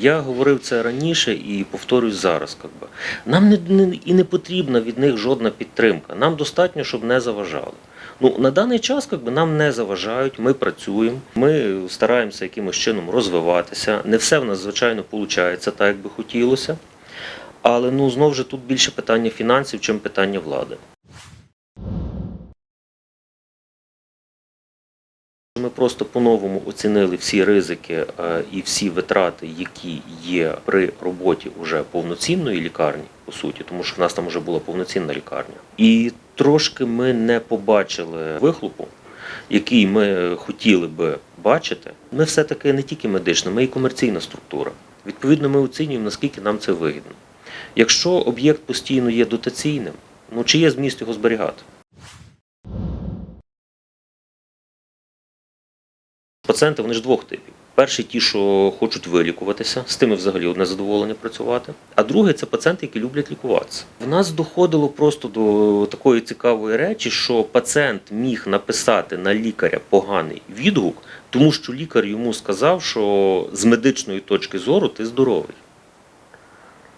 Я говорив це раніше і повторюсь зараз. Как би. Нам не, не, і не потрібна від них жодна підтримка. Нам достатньо, щоб не заважали. Ну, на даний час как би, нам не заважають, ми працюємо, ми стараємося якимось чином розвиватися. Не все в нас, звичайно, виходить так, як би хотілося. Але ну, знову ж тут більше питання фінансів, чим питання влади. Ми просто по-новому оцінили всі ризики е, і всі витрати, які є при роботі вже повноцінної лікарні, по суті, тому що в нас там вже була повноцінна лікарня. І трошки ми не побачили вихлопу, який ми хотіли би бачити. Ми все-таки не тільки медична, ми і комерційна структура. Відповідно, ми оцінюємо, наскільки нам це вигідно. Якщо об'єкт постійно є дотаційним, ну чи є зміст його зберігати? Пацієнти вони ж двох типів. Перший ті, що хочуть вилікуватися, з тими взагалі одне задоволення працювати. А другий це пацієнти, які люблять лікуватися. В нас доходило просто до такої цікавої речі, що пацієнт міг написати на лікаря поганий відгук, тому що лікар йому сказав, що з медичної точки зору ти здоровий.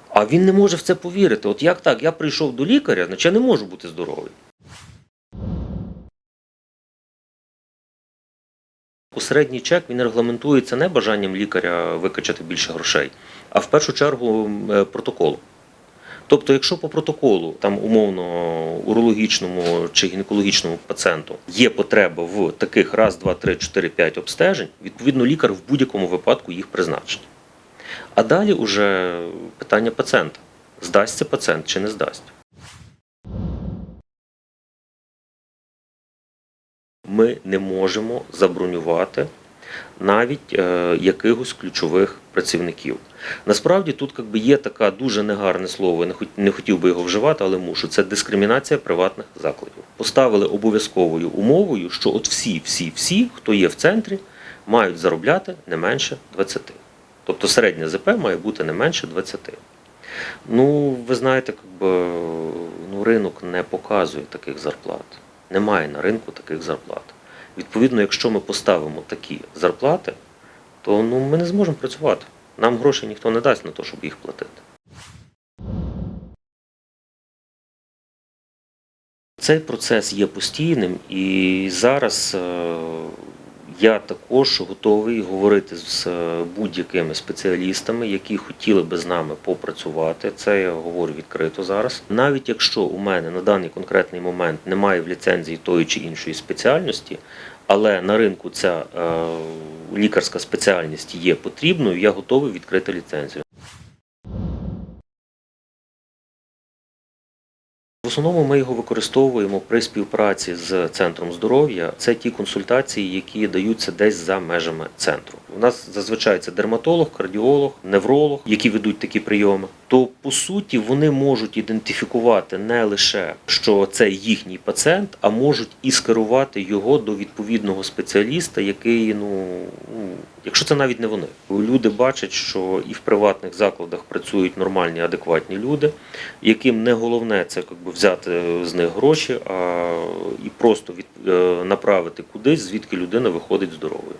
А він не може в це повірити. От як так? Я прийшов до лікаря, значить я не можу бути здоровий. Середній чек він регламентується не бажанням лікаря викачати більше грошей, а в першу чергу е, протоколом. Тобто, якщо по протоколу, там умовно урологічному чи гінекологічному пацієнту є потреба в таких раз, два, три, чотири, п'ять обстежень, відповідно лікар в будь-якому випадку їх призначить. А далі уже питання пацієнта: здасться пацієнт чи не здасть. Ми не можемо забронювати навіть е, якихось ключових працівників. Насправді тут как би, є таке дуже негарне слово, не не хотів би його вживати, але мушу. Це дискримінація приватних закладів. Поставили обов'язковою умовою, що от всі, всі, всі, хто є в центрі, мають заробляти не менше 20. Тобто середня ЗП має бути не менше 20. Ну, ви знаєте, как би, ну, ринок не показує таких зарплат. Немає на ринку таких зарплат. Відповідно, якщо ми поставимо такі зарплати, то ну, ми не зможемо працювати. Нам грошей ніхто не дасть на те, щоб їх платити. Цей процес є постійним, і зараз е, я також готовий говорити з е, будь-якими спеціалістами, які хотіли би з нами попрацювати. Це я говорю відкрито зараз. Навіть якщо у мене на даний конкретний момент немає в ліцензії тої чи іншої спеціальності, але на ринку ця е, лікарська спеціальність є потрібною, я готовий відкрити ліцензію. В основному ми його використовуємо при співпраці з центром здоров'я. Це ті консультації, які даються десь за межами центру. У нас зазвичай це дерматолог, кардіолог, невролог, які ведуть такі прийоми. То по суті вони можуть ідентифікувати не лише що це їхній пацієнт, а можуть і скерувати його до відповідного спеціаліста, який ну, якщо це навіть не вони. Люди бачать, що і в приватних закладах працюють нормальні, адекватні люди, яким не головне це якби, взяти з них гроші, а і просто від, е, направити кудись, звідки людина виходить здоровою.